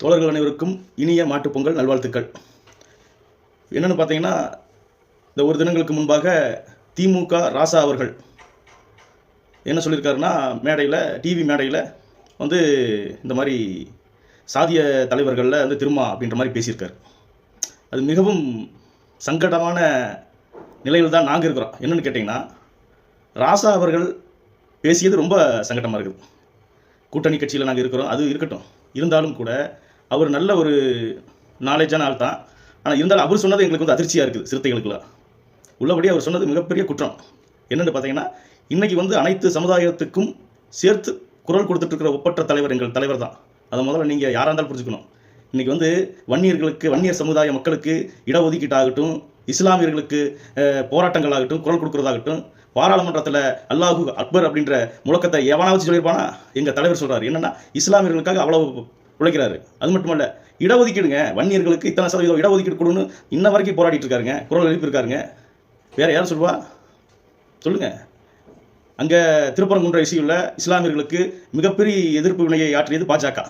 தோழர்கள் அனைவருக்கும் இனிய மாட்டுப் பொங்கல் நல்வாழ்த்துக்கள். என்னென்னு பார்த்தீங்கன்னா இந்த ஒரு தினங்களுக்கு முன்பாக திமுக ராசா அவர்கள் என்ன சொல்லியிருக்காருன்னா மேடையில் டிவி மேடையில் வந்து இந்த மாதிரி சாதிய தலைவர்களில் வந்து திருமா அப்படின்ற மாதிரி பேசியிருக்காரு. அது மிகவும் சங்கடமான நிலையில் தான் நாங்கள் இருக்கிறோம். என்னென்னு கேட்டிங்கன்னா ராசா அவர்கள் பேசியது ரொம்ப சங்கடமாக இருக்குது. கூட்டணி கட்சியில் நாங்கள் இருக்கிறோம். அது இருக்கட்டும். இருந்தாலும் கூட அவர் நல்ல ஒரு நாலேஜான ஆள் தான் ஆனால் இருந்தாலும் அவர் சொன்னது எங்களுக்கு வந்து அதிர்ச்சியாக இருக்குது சிறுத்தைகளுக்குலாம் உள்ளபடி அவர் சொன்னது மிகப்பெரிய குற்றம். என்னென்னு பார்த்தீங்கன்னா இன்றைக்கி வந்து அனைத்து சமுதாயத்துக்கும் சேர்த்து குரல் கொடுத்துட்ருக்கிற ஒப்பற்ற தலைவர் எங்கள் தலைவர் தான். அதை முதல்ல நீங்கள் யாராக இருந்தாலும் புரிஞ்சுக்கணும். இன்றைக்கி வந்து வன்னியர்களுக்கு வன்னியர் சமுதாய மக்களுக்கு இடஒதுக்கீட்டாகட்டும் இஸ்லாமியர்களுக்கு போராட்டங்களாகட்டும் குரல் கொடுக்குறதாகட்டும் பாராளுமன்றத்தில் அல்லாஹு அக்பர் அப்படின்ற முழக்கத்தை எவனாவது வச்சு சொல்லியிருப்பானா? எங்கள் தலைவர் சொல்கிறார் என்னென்னா இஸ்லாமியர்களுக்காக அவ்வளோ உழைக்கிறாரு. அது மட்டுமல்ல இடஒதுக்கீடுங்க. வன்னியர்களுக்கு இத்தனை சதவீதம் இடஒதுக்கீடு கொடுன்னு இன்ன வரைக்கும் போராடிட்டு இருக்காருங்க. குரல் எழுப்பியிருக்காருங்க வேற யார் சொல்லுவா? சொல்லுங்க. அங்கே திருப்பரங்குன்ற இசையுள்ள இஸ்லாமியர்களுக்கு மிகப்பெரிய எதிர்ப்பு வினையை ஆற்றியது பாஜக.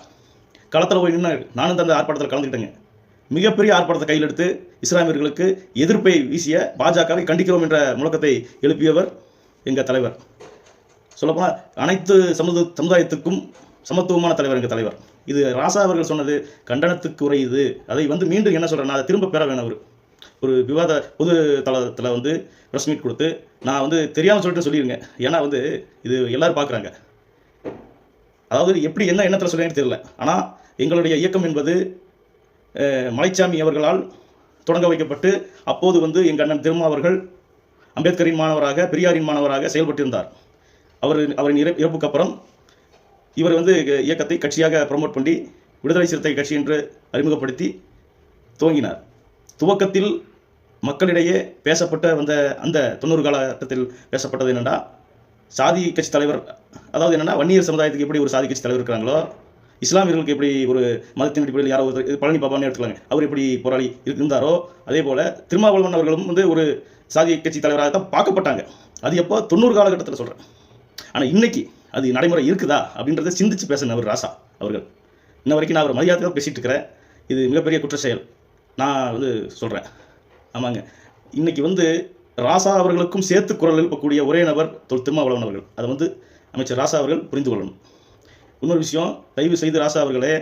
களத்தில் போய் நின்று நானும் தந்த ஆர்ப்பாட்டத்தில் கலந்துக்கிட்டேங்க. மிகப்பெரிய ஆர்ப்பாட்டத்தை கையில் எடுத்து இஸ்லாமியர்களுக்கு எதிர்ப்பை வீசிய பாஜகவை கண்டிக்கிறோம் என்ற முழக்கத்தை எழுப்பியவர் எங்கள் தலைவர். சொல்லப்போனால் அனைத்து சமுத சமுதாயத்துக்கும் சமத்துவமான தலைவர் எங்கள் தலைவர். இது ராசா அவர்கள் சொன்னது கண்டனத்துக்கு உரையுது. அதை வந்து மீண்டும் என்ன சொல்கிறேன் அதை திரும்ப பெற வேணும் அவர். ஒரு விவாத பொது தளத்தில் வந்து ப்ரெஸ் மீட் கொடுத்து நான் வந்து தெரியாமல் சொல்லிட்டு சொல்லிடுங்க ஏன்னா வந்து இது எல்லோரும் பார்க்குறாங்க அதாவது எப்படி என்ன எண்ணத்தில் சொல்லுங்கன்னு தெரியல. ஆனால் எங்களுடைய இயக்கம் என்பது மலைச்சாமி அவர்களால் தொடங்க வைக்கப்பட்டு அப்போது வந்து எங்கள் அண்ணன் திருமா அவர்கள் அம்பேத்கரின் மாணவராக பெரியாரின் மாணவராக செயல்பட்டிருந்தார். அவர் அவரின் இறப்புக்கு அப்புறம் இவர் வந்து இயக்கத்தை கட்சியாக ப்ரமோட் பண்ணி விடுதலை சிறுத்தை கட்சி என்று அறிமுகப்படுத்தி துவங்கினார். துவக்கத்தில் மக்களிடையே பேசப்பட்ட வந்த அந்த தொண்ணூறு காலகட்டத்தில் பேசப்பட்டது என்னென்னா சாதி கட்சி தலைவர் அதாவது என்னென்னா வன்னியர் சமுதாயத்துக்கு எப்படி ஒரு சாதி கட்சி தலைவர் இருக்கிறாங்களோ இஸ்லாமியர்களுக்கு எப்படி ஒரு மதத்தின் அடிப்படையில் யாரோ ஒருத்தர் பழனி பாபான்னு எடுத்துக்கலாங்க அவர் எப்படி போராளி இருந்தாரோ அதே போல் திருமாவளவன் அவர்களும் வந்து ஒரு சாதி கட்சி தலைவராக தான் பார்க்கப்பட்டாங்க. அது எப்போ? தொண்ணூறு காலகட்டத்தில் சொல்கிறேன் ஆனால் இன்னைக்கு அது நடைமுறை இருக்குதா அப்படின்றத சிந்திச்சு பேசின அவர் ராசா அவர்கள். இன்ன வரைக்கும் நான் அவர் மரியாதையாக பேசிகிட்டு இருக்கிறேன். இது மிகப்பெரிய குற்ற செயல் நான் வந்து சொல்கிறேன் ஆமாங்க. இன்றைக்கி வந்து ராசா அவர்களுக்கும் சேர்த்து குரல் எழுப்பக்கூடிய ஒரே நபர் தொல் திருமாவளவன் அவர்கள். அதை வந்து அமைச்சர் ராசா அவர்கள் புரிந்து கொள்ளணும். இன்னொரு விஷயம் தயவு செய்து ராசா அவர்களே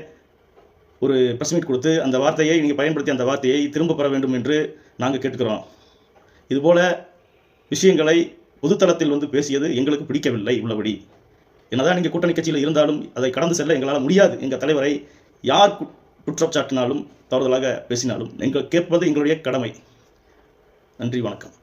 ஒரு ப்ரெஸ் மீட் கொடுத்து அந்த வார்த்தையை நீங்கள் பயன்படுத்தி அந்த வார்த்தையை திரும்ப பெற வேண்டும் என்று நாங்கள் கேட்டுக்கிறோம். இதுபோல் விஷயங்களை பொதுத்தளத்தில் வந்து பேசியது எங்களுக்கு பிடிக்கவில்லை உள்ளபடி. என்னதான் நீங்கள் கூட்டணி கட்சியில் இருந்தாலும் அதை கடந்து செல்ல எங்களால் முடியாது. எங்கள் தலைவரை யார் குற்றம் சாட்டினாலும் தவறுதலாக பேசினாலும் எங்கள் கேட்பது எங்களுடைய கடமை. நன்றி வணக்கம்.